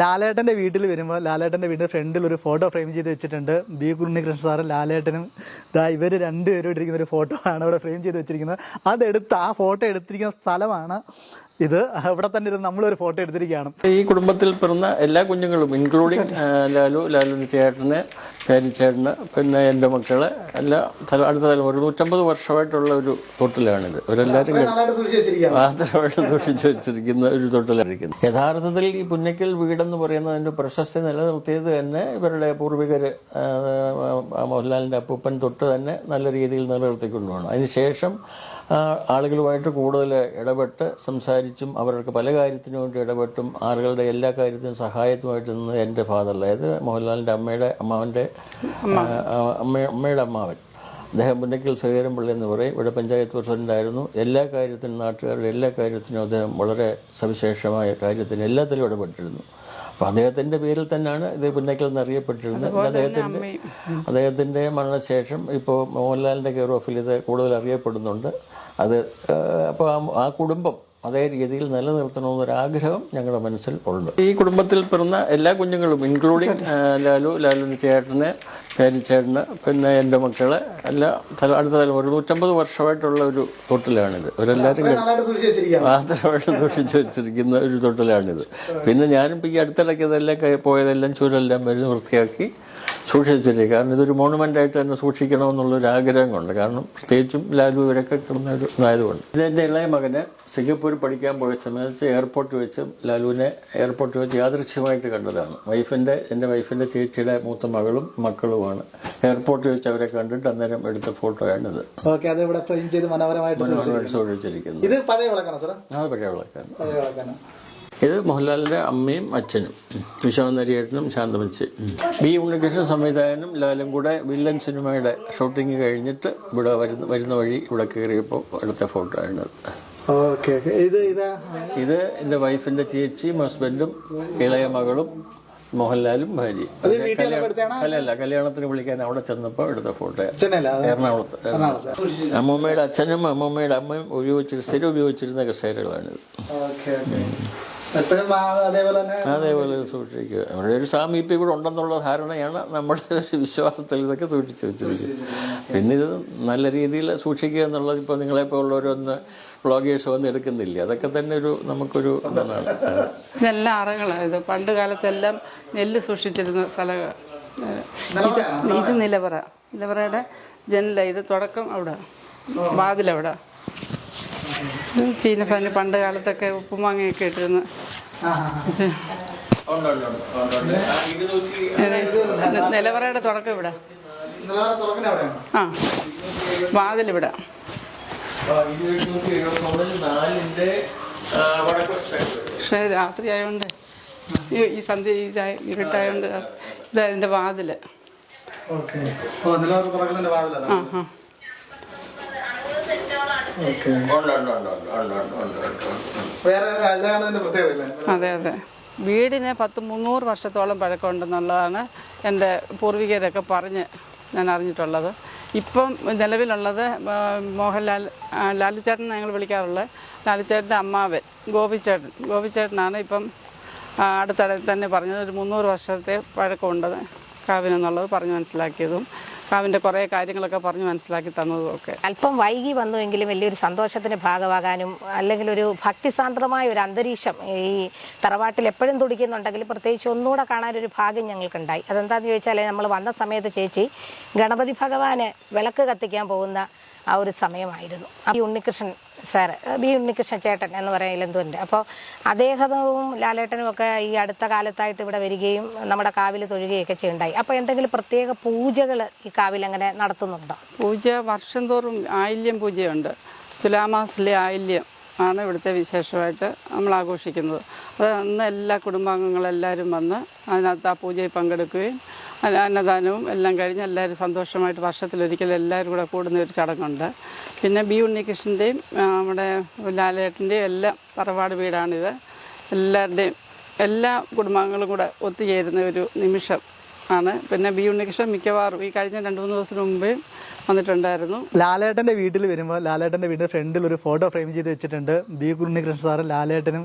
ലാലേട്ടന്റെ വീട്ടിൽ വരുമ്പോൾ ലാലേട്ടന്റെ വീടിന്റെ ഫ്രണ്ടിൽ ഒരു ഫോട്ടോ ഫ്രെയിം ചെയ്ത് വെച്ചിട്ടുണ്ട്. ബി ഉണ്ണികൃഷ്ണൻ സാറും ലാലേട്ടനും ദാ ഇവർ രണ്ടുപേരും ഇട്ടിരിക്കുന്ന ഒരു ഫോട്ടോ ആണ് അവിടെ ഫ്രെയിം ചെയ്ത് വെച്ചിരിക്കുന്നത്. അതെടുത്ത് ആ ഫോട്ടോ എടുത്തിരിക്കുന്ന സ്ഥലമാണ് ഇത് ഇവിടെ തന്നെ ഇരുന്ന് നമ്മളൊരു ഫോട്ടോ എടുത്തിരിക്കുകയാണ്. ഈ കുടുംബത്തിൽ പിറന്ന എല്ലാ കുഞ്ഞുങ്ങളും ഇൻക്ലൂഡിങ് ലാലു ലാലുവിന്റെ ചേട്ടന് പേരിച്ചേട്ടന് പിന്നെ എന്റെ മക്കൾ എല്ലാ തല അടുത്ത തലമുറ ഒരു നൂറ്റമ്പത് വർഷമായിട്ടുള്ള ഒരു തൊട്ടിലാണിത്. അവരെല്ലാവരും ആദരവായിട്ട് സൂക്ഷിച്ചു വെച്ചിരിക്കുന്ന ഒരു തൊട്ടിലായിരിക്കുന്നു. യഥാർത്ഥത്തിൽ ഈ പുന്നയ്ക്കൽ വീടെന്ന് പറയുന്നതിന്റെ പ്രശസ്തി നിലനിർത്തിയത് തന്നെ ഇവരുടെ പൂർവികർ മോഹൻലാലിന്റെ അപ്പൂപ്പൻ തൊട്ട് തന്നെ നല്ല രീതിയിൽ നിലനിർത്തിക്കൊണ്ടുപോകണം അതിനുശേഷം ആളുകളുമായിട്ട് കൂടുതൽ ഇടപെട്ട് സംസാരിച്ചും അവർക്ക് പല കാര്യത്തിനു വേണ്ടി ഇടപെട്ടും ആളുകളുടെ എല്ലാ കാര്യത്തിനും സഹായത്തുമായിട്ട് നിന്ന് എന്റെ ഫാദർ അതായത് മോഹൻലാലിന്റെ അമ്മയുടെ അമ്മാവന്റെ അമ്മ. അമ്മയുടെ അമ്മാവൻ. അദ്ദേഹം പുന്നക്കൽ സഹകരം പിള്ളി എന്ന് പറയും. ഇവിടെ പഞ്ചായത്ത് പ്രസിഡന്റായിരുന്നു എല്ലാ കാര്യത്തിനും നാട്ടുകാരുടെ എല്ലാ കാര്യത്തിനും അദ്ദേഹം വളരെ സവിശേഷമായ കാര്യത്തിന് എല്ലാത്തിലും ഇടപെട്ടിരുന്നു. അപ്പം അദ്ദേഹത്തിന്റെ പേരിൽ തന്നെയാണ് ഇത് പുന്നക്കൽ എന്നറിയപ്പെട്ടിരുന്നത് പിന്നെ അദ്ദേഹത്തിന്റെ അദ്ദേഹത്തിന്റെ മരണശേഷം ഇപ്പോൾ മോഹൻലാലിന്റെ കെയർ ഓഫിൽ ഇത് കൂടുതൽ അറിയപ്പെടുന്നുണ്ട്. അത് അപ്പോൾ ആ കുടുംബം അതേ രീതിയിൽ നിലനിർത്തണമെന്നൊരാഗ്രഹം ഞങ്ങളുടെ മനസ്സിൽ ഉണ്ട്. ഈ കുടുംബത്തിൽ പിറന്ന എല്ലാ കുഞ്ഞുങ്ങളും ഇൻക്ലൂഡിങ് ലാലു ലാലുവിന്റെ ചേട്ടന് പേരിച്ചേട്ടന് പിന്നെ എന്റെ മക്കൾ എല്ലാ തല അടുത്ത തലമുറ ഒരു നൂറ്റമ്പത് വർഷമായിട്ടുള്ള ഒരു തൊട്ടിലാണിത്. അവരെല്ലാവരും മാത്രമായിട്ട് സൂക്ഷിച്ചു വെച്ചിരിക്കുന്ന ഒരു തൊട്ടിലാണിത്. പിന്നെ ഞാനും ഈ അടുത്തിടയ്ക്ക് ഇതെല്ലാം പോയതെല്ലാം ചൂരെല്ലാം വരുന്ന വൃത്തിയാക്കി സൂക്ഷിച്ചിരിക്കുക. കാരണം ഇതൊരു മോണുമെന്റായിട്ട് തന്നെ സൂക്ഷിക്കണമെന്നുള്ളൊരു ആഗ്രഹം കൊണ്ട് കാരണം പ്രത്യേകിച്ചും ലാലു ഇവരൊക്കെ കിടന്ന ഒരു ഇതായതുകൊണ്ട്. ഇത് എന്റെ ഇളയ മകന് സിംഗപ്പൂർ പഠിക്കാൻ പോയ സമയത്ത് എയർപോർട്ടിൽ വെച്ച് ലാലുവിനെ എയർപോർട്ടിൽ വെച്ച് യാദൃശ്യമായിട്ട് കണ്ടതാണ്. വൈഫിന്റെ എന്റെ വൈഫിന്റെ ചേച്ചിയുടെ മൂത്ത മകളും മക്കളുമാണ്. എയർപോർട്ടിൽ വെച്ച് അവരെ കണ്ടിട്ട് അന്നേരം എടുത്ത ഫോട്ടോയാണിത്. ഓക്കെ അത് ഇവിടെ ഫ്രെയിം ചെയ്ത് മനോഹരമായിട്ട് സൂക്ഷിച്ചിരിക്കുന്നത് ഇത് പഴയ വിളക്കാണ് സാറേ? ആ പഴയ വിളക്കാണ്. പഴയ വിളക്കാണ്. ഇത് മോഹൻലാലിന്റെ അമ്മയും അച്ഛനും. വിശ്വനരിയേട്ടനും ശാന്തമച്ച് ബി ഉണ്ണികൃഷ്ണൻ സംവിധായകനും ലാലും കൂടെ വില്ലൻ സിനിമയുടെ ഷൂട്ടിംഗ് കഴിഞ്ഞിട്ട് ഇവിടെ വരുന്ന വരുന്ന വഴി ഇവിടെ കയറിയപ്പോൾ അടുത്ത ഫോട്ടോ ആണ് ഇത് ഇതാ? എന്റെ വൈഫിന്റെ ചേച്ചിയും ഹസ്ബൻഡും ഇളയ മകളും മോഹൻലാലും ഭാര്യയും. അല്ലല്ല കല്യാണത്തിന് വിളിക്കാൻ അവിടെ ചെന്നപ്പോൾ എടുത്ത ഫോട്ടോ? എറണാകുളത്ത് അമ്മൂമ്മയുടെ അച്ഛനും അമ്മൂമ്മയുടെ അമ്മയും ഉപയോഗിച്ചിരുന്ന സ്ഥിരം ഉപയോഗിച്ചിരുന്ന കസേരകളാണിത്. എപ്പോഴും അതേപോലെ തന്നെ അതേപോലെ സൂക്ഷിക്കുക. അവരുടെ ഒരു സാമീപ്യം ഇവിടെ ഉണ്ടെന്നുള്ള ധാരണയാണ് നമ്മുടെ വിശ്വാസത്തിൽ ഇതൊക്കെ സൂക്ഷിച്ചു വെച്ചിരിക്കുന്നത്. പിന്നെ ഇത് നല്ല രീതിയിൽ സൂക്ഷിക്കുക എന്നുള്ളത് ഇപ്പോൾ നിങ്ങളെപ്പോലുള്ളവരൊന്ന് വ്ളോഗേഴ്സ് വന്ന് എടുക്കുന്നില്ല. അതൊക്കെ തന്നെ ഒരു നമുക്കൊരു ഇതാണ്. ഇതെല്ലാം അറകളാണ് ഇത്. പണ്ട് കാലത്തെല്ലാം നെല്ല് സൂക്ഷിച്ചിരുന്ന സ്ഥലം ഇത് ഇത് നിലവറ. നിലവറയുടെ ജനല. ഇത് തുടക്കം അവിടെ. വാതിലവിടെ. ചീനഫാന് പണ്ട് കാലത്തൊക്കെ ഉപ്പുമാങ്ങയൊക്കെ ഇട്ടിരുന്നു. നിലവറയുടെ തുടക്കം ഇവിടെ? ആ വാതിൽ ഇവിടെ പക്ഷേ രാത്രി ആയതുകൊണ്ട് ഈ സന്ധ്യ ഈ ചായ- ഇരുട്ടായതുകൊണ്ട് ഇതാ ഇതിന്റെ വാതിൽ തുറക്കുന്നതിന്റെ വാതിലാണ് ആ ആ. വേറെ അതാണ് ഇതിന്റെ പ്രത്യേകത അല്ലേ അതെ അതെ. വീടിന് പത്ത് മുന്നൂറ് വർഷത്തോളം പഴക്കമുണ്ടെന്നുള്ളതാണ് എന്റെ പൂർവികരൊക്കെ പറഞ്ഞ് ഞാൻ അറിഞ്ഞിട്ടുള്ളത്. ഇപ്പം നിലവിലുള്ളത് മോഹൻലാൽ ലാലുചേട്ടൻ ഞങ്ങൾ വിളിക്കാറുള്ളത് ലാലുചേട്ടന്റെ അമ്മാവൻ ഗോപിച്ചേട്ടൻ. ഗോപിച്ചേട്ടനാണ് ഇപ്പം അടുത്തിടെ തന്നെ പറഞ്ഞത് ഒരു മുന്നൂറ് വർഷത്തെ പഴക്കമുണ്ടത് കാവിനെന്നുള്ളത് പറഞ്ഞ് മനസ്സിലാക്കിയതും. കാവിന്റെ കുറേ കാര്യങ്ങളൊക്കെ പറഞ്ഞ് മനസ്സിലാക്കി തന്നതും ഒക്കെ അല്പം വൈകി വന്നുവെങ്കിലും വലിയൊരു സന്തോഷത്തിന്റെ ഭാഗമാകാനും അല്ലെങ്കിൽ ഒരു ഭക്തിസാന്ദ്രമായ ഒരു അന്തരീക്ഷം ഈ തറവാട്ടിൽ എപ്പോഴും തുടിക്കുന്നുണ്ടെങ്കിൽ പ്രത്യേകിച്ച് ഒന്നുകൂടെ കാണാനൊരു ഭാഗ്യം ഞങ്ങൾക്കുണ്ടായി. അതെന്താന്ന് ചോദിച്ചാൽ നമ്മൾ വന്ന സമയത്ത് ചേച്ചി ഗണപതി ഭഗവാന് വിളക്ക് കത്തിക്കാൻ പോകുന്ന ആ ഒരു സമയമായിരുന്നു. B Unnikrishnan sir B Unnikrishnan ചേട്ടൻ എന്ന് പറയാം ഇലന്തൂരിന്റെ. അപ്പോൾ അദ്ദേഹവും ലാലേട്ടനും ഒക്കെ ഈ അടുത്ത കാലത്തായിട്ട് ഇവിടെ വരികയും നമ്മുടെ കാവിൽ തൊഴുകയൊക്കെ ചെയ്യുണ്ടായി. അപ്പോൾ എന്തെങ്കിലും പ്രത്യേക പൂജകൾ ഈ കാവിൽ അങ്ങനെ നടത്തുന്നുണ്ടോ? പൂജ വർഷം തോറും ആയില്യം പൂജയുണ്ട്. തുലാമാസിലെ ആയില്യം ആണ് ഇവിടുത്തെ വിശേഷമായിട്ട് നമ്മൾ ആഘോഷിക്കുന്നത്. അത് അന്ന് എല്ലാ കുടുംബാംഗങ്ങളെല്ലാവരും വന്ന് അതിനകത്ത് ആ പൂജയിൽ പങ്കെടുക്കുകയും അന്നദാനവും എല്ലാം കഴിഞ്ഞ് എല്ലാവരും സന്തോഷമായിട്ട് വർഷത്തിലൊരിക്കൽ എല്ലാവരും കൂടെ കൂടുന്ന ഒരു ചടങ്ങുണ്ട്. പിന്നെ ബി ഉണ്ണികൃഷ്ണന്റെയും നമ്മുടെ ലാലേട്ടന്റെയും എല്ലാം തറവാട് വീടാണിത്. എല്ലാവരുടെയും എല്ലാ കുടുംബാംഗങ്ങളും കൂടെ ഒത്തുചേരുന്ന ഒരു നിമിഷം ആണ്. പിന്നെ ബി ഉണ്ണികൃഷ്ണൻ മിക്കവാറും ഈ കഴിഞ്ഞ രണ്ട് മൂന്ന് ദിവസത്തിന് മുമ്പേ വന്നിട്ടുണ്ടായിരുന്നു. ലാലേട്ടന്റെ വീട്ടിൽ വരുമ്പോൾ ലാലേട്ടന്റെ വീടിന്റെ ഫ്രണ്ടിൽ ഒരു ഫോട്ടോ ഫ്രെയിം ചെയ്ത് വെച്ചിട്ടുണ്ട്. ബി ഉണ്ണികൃഷ്ണൻ സാറും ലാലേട്ടനും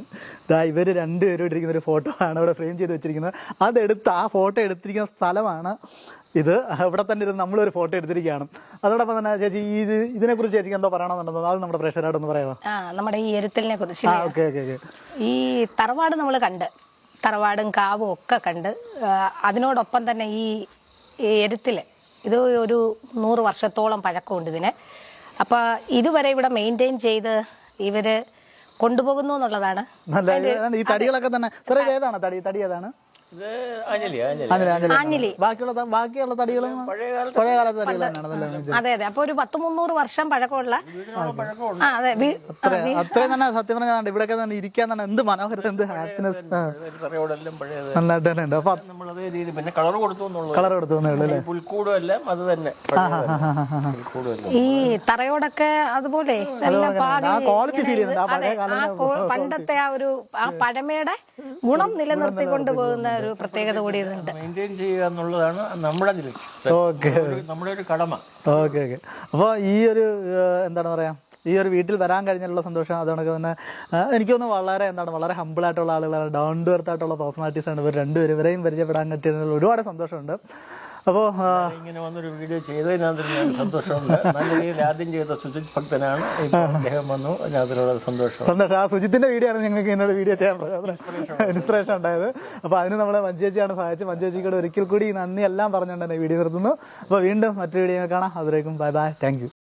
ദാ ഇവർ രണ്ടുപേരും ഇട്ടിരിക്കുന്ന ഒരു ഫോട്ടോ ആണ് അവിടെ ഫ്രെയിം ചെയ്ത് വെച്ചിരിക്കുന്നത്. അതെടുത്ത് ആ ഫോട്ടോ എടുത്തിരിക്കുന്ന സ്ഥലമാണ് ഇത്. ഇവിടെ തന്നെ ഇരുന്ന് നമ്മളൊരു ഫോട്ടോ എടുത്തിരിക്കുകയാണ്. അതോടൊപ്പം തന്നെ ചേച്ചി ഇത് ഇത് ഇതിനെക്കുറിച്ച് ചേച്ചിക്ക് എന്തോ പറയണമെന്നുണ്ടോ അത് നമ്മുടെ പ്രേക്ഷകരോടൊന്ന് പറയാമോ? ആ നമ്മുടെ ഈ എരുത്തലിനെ കുറിച്ച് ഈ തറവാട് നമ്മൾ കണ്ട്. തറവാടും കാവും ഒക്കെ കണ്ട് അതിനോടൊപ്പം തന്നെ ഈ എരുത്തിൽ ഇത് ഒരു നൂറ് വർഷത്തോളം പഴക്കമുണ്ട് ഇതിന്. അപ്പൊ ഇതുവരെ ഇവിടെ മെയിന്റെയിൻ ചെയ്ത് ഇവർ കൊണ്ടുപോകുന്നു എന്നുള്ളതാണ്. ഈ തടികളൊക്കെ തന്നെ. സാറേ ഏതാണ് തടി? തടി ഏതാണ്? അഞ്ജലി ബാക്കിയുള്ള ബാക്കിയുള്ള തടികൾ പഴയ കാലത്തെ തടികൾ അതെ അതെ. അപ്പൊ ഒരു പത്ത് മുന്നൂറ് വർഷം പഴക്കമുള്ള അതെ. അത്രയും തന്നെ സത്യം പറഞ്ഞാൽ ഇവിടെയൊക്കെ തന്നെ ഇരിക്കാൻ തന്നെ എന്ത് മനോഹരം എന്ത് ഹാപ്പിനെസ് നന്നായിട്ട് തന്നെ ഉണ്ട്. അപ്പൊ പിന്നെ കളർ കൊടുത്തു കളർ കൊടുത്തു പുൽക്കൂടും എല്ലാം അത് തന്നെ. ഈ തറയോടൊക്കെ അതുപോലെ പണ്ടത്തെ ആ ഒരു ആ പഴമയുടെ ഗുണം നിലനിർത്തി കൊണ്ടുപോകുന്ന ഒരു പ്രത്യേകത കൂടി ഇതുണ്ട്. മെയിന്റെയിൻ ചെയ്യുക എന്നുള്ളതാണ് നമ്മുടെ ഓക്കെ നമ്മുടെ ഒരു കടമ. Okay okay. അപ്പോൾ ഈ ഒരു എന്താണ് പറയാ ഈ ഒരു വീട്ടിൽ വരാൻ കഴിഞ്ഞിട്ടുള്ള സന്തോഷം അതുകൊണ്ടൊക്കെ തന്നെ എനിക്കൊന്ന് വളരെ എന്താണ് വളരെ ഹമ്പിൾ ആയിട്ടുള്ള ആളുകളാണ്. ഡൗൺ ടു എർത്ത് ആയിട്ടുള്ള പേഴ്സണാലിറ്റീസ് ആണ് ഇവർ രണ്ടുപേരും. ഇവരെയും പരിചയപ്പെടാൻ പറ്റിയതിൽ ഒരുപാട് സന്തോഷമുണ്ട്. അപ്പോൾ ഇങ്ങനെ വന്നൊരു വീഡിയോ ചെയ്തതിനകത്ത് ഞാൻ സന്തോഷമുണ്ട്. നല്ല രീതിയിൽ ആദ്യം ചെയ്ത സുജിത് ഭക്തനാണ്. അദ്ദേഹം വന്നു. അതിനകത്തിലുള്ള സന്തോഷം സന്തോഷം. ആ സുജിത്തിന്റെ വീഡിയോ ആണ് ഞങ്ങൾക്ക് എന്നോട് വീഡിയോ ചെയ്യാൻ ഇൻസ്പിറേഷൻ ഉണ്ടായത്. അപ്പോൾ അതിന് നമ്മളെ മഞ്ചേച്ചിയാണ് സഹായിച്ചത്. മഞ്ചേച്ചിക്കൂടെ ഒരിക്കൽ കൂടി നന്ദി എല്ലാം പറഞ്ഞുകൊണ്ട് തന്നെ വീഡിയോ നിർത്തുന്നു. അപ്പോൾ വീണ്ടും മറ്റൊരു വീഡിയോ കാണാം. അതിലേക്കും ബൈ ബൈ. താങ്ക്